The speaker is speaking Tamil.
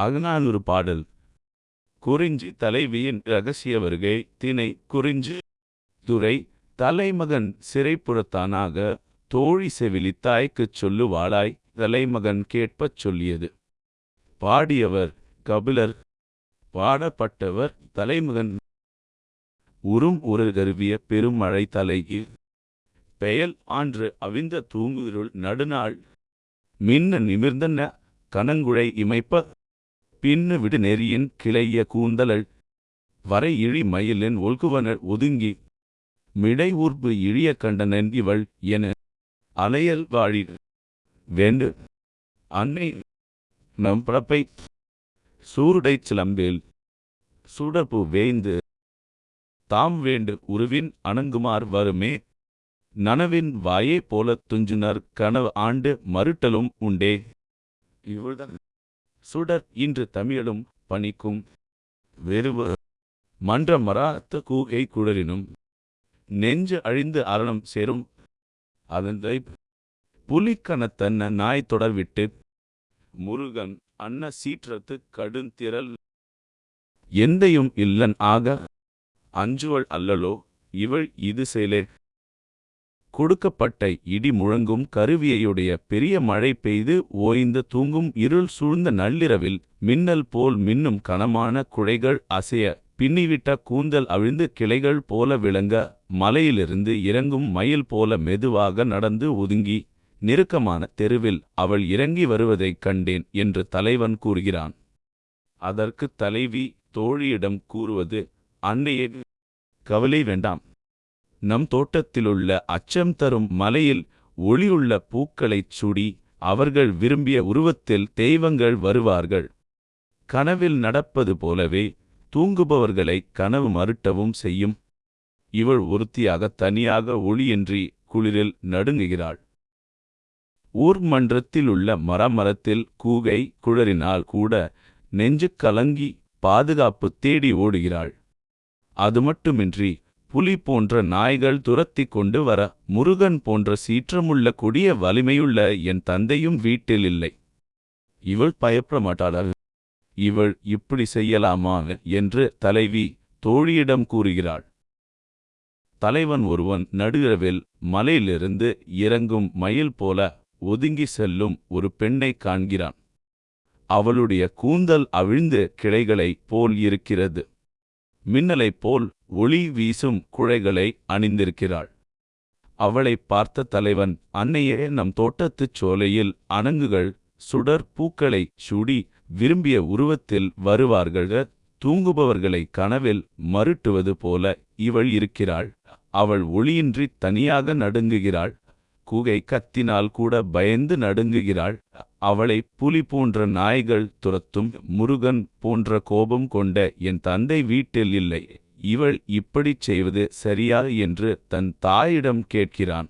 அகநானூறு பாடல். குறிஞ்சி தலைவியின் இரகசிய வருகை தினை குறிஞ்சு துரை தலைமகன் சிறைப்புறத்தானாக தோழி செவிலித்தாய்க்குச் சொல்லுவாளாய் தலைமகன் கேட்பச் சொல்லியது. பாடியவர் கபிலர் பாடப்பட்டவர் தலைமகன். உறும் ஒரு கருவிய பெருமழை தலைகி பெயல் ஆன்று அவிந்த தூங்குருள் நடுநாள். மின்ன நிமிர்ந்தன கனங்குழை இமைப்ப பின்னு விடு நெறியின் கிளைய கூந்தலள். வரை இழி மயிலின் ஒல்குவனர் ஒதுங்கி. மிடை ஊர்பு இழிய கண்டனன் இவள் என அலையல் வாழி வேண்டு. அன்னை. நம் பிறப்பை. சூருடைச் சிலம்பில். சுடர்பு வேய்ந்து. தாம் வேண்டு உருவின் அணங்குமார் வருமே. நனவின் வாயே போலத் துஞ்சுனர் கனவு ஆண்டு மறுட்டலும் உண்டே. இவள்தான். சுடர் இன்று தமிழலும் பணிக்கும் வெறுவ. மன்ற மராத்த கூகை குழலினும் நெஞ்சு அழிந்து அரணம் சேரும். அதன்றை புலிக்கணத்தன்ன நாய் தொடர்விட்டு முருகன் அன்ன சீற்றத்து கடுந்திரல். எந்தையும் இல்லன் ஆக அஞ்சுவள் அல்லலோ இவள் இது செயலே. கொடுக்கப்பட்ட இடி முழங்கும் கருவியையுடைய பெரிய மழை பெய்து ஓய்ந்து தூங்கும் இருள் சூழ்ந்த நள்ளிரவில் மின்னல் போல் மின்னும் கனமான குழைகள் அசைய பின்னிவிட்ட கூந்தல் அவிழ்ந்து கிளைகள் போல விளங்க மலையிலிருந்து இறங்கும் மயில் போல மெதுவாக நடந்து ஒதுங்கி நெருக்கமான தெருவில் அவள் இறங்கி வருவதைக் கண்டேன் என்று தலைவன் கூறுகிறான். அதற்கு தலைவி தோழியிடம் கூறுவது அன்னையே கவலை வேண்டாம். நம் தோட்டத்திலுள்ள அச்சம் தரும் மலையில் ஒளியுள்ள பூக்களைச் சுடி அவர்கள் விரும்பிய உருவத்தில் தெய்வங்கள் வருவார்கள். கனவில் நடப்பது போலவே தூங்குபவர்களை கனவு மறுட்டவும் செய்யும். இவள் ஒருத்தியாக தனியாக ஒளியின்றி குளிரில் நடுங்குகிறாள். ஊர் மன்றத்திலுள்ள மரமரத்தில் கூகை குழறினால் கூட நெஞ்சு கலங்கி பாதுகாப்பு தேடி ஓடுகிறாள். அது மட்டுமின்றி புலி போன்ற நாய்கள் துரத்தி கொண்டு வர முருகன் போன்ற சீற்றமுள்ள கொடிய வலிமையுள்ள என் தந்தையும் வீட்டில் இல்லை. இவள் பயப்பட மாட்டாள்? இவள் இப்படி செய்யலாமா என்று தலைவி தோழியிடம் கூறுகிறாள். தலைவன் ஒருவன் நடுஇரவில் மலையிலிருந்து இறங்கும் மயில் போல ஒதுங்கி செல்லும் ஒரு பெண்ணை காண்கிறான். அவளுடைய கூந்தல் அவிழ்ந்து கிளைகளைப் போல் இருக்கிறது. மின்னலைப் போல் ஒளி வீசும் குழைகளை அணிந்திருக்கிறாள். அவளைப் பார்த்த தலைவன் அன்னையே நம் தோட்டத்துச் சோலையில் அணங்குகள் சுடர் பூக்களை சுடி விரும்பிய உருவத்தில் வருவார்கள். தூங்குபவர்களை கனவில் மருட்டுவது போல இவள் இருக்கிறாள். அவள் ஒளியின்றி தனியாக நடுங்குகிறாள். குகை கத்தினால் கூட பயந்து நடுங்குகிறாள். அவளை புலி போன்ற நாய்கள் துரத்தும் முருகன் போன்ற கோபம் கொண்ட என் தந்தை வீட்டில் இல்லை. இவள் இப்படிச் செய்வது சரியா என்று தன் தாயிடம் கேட்கிறான்.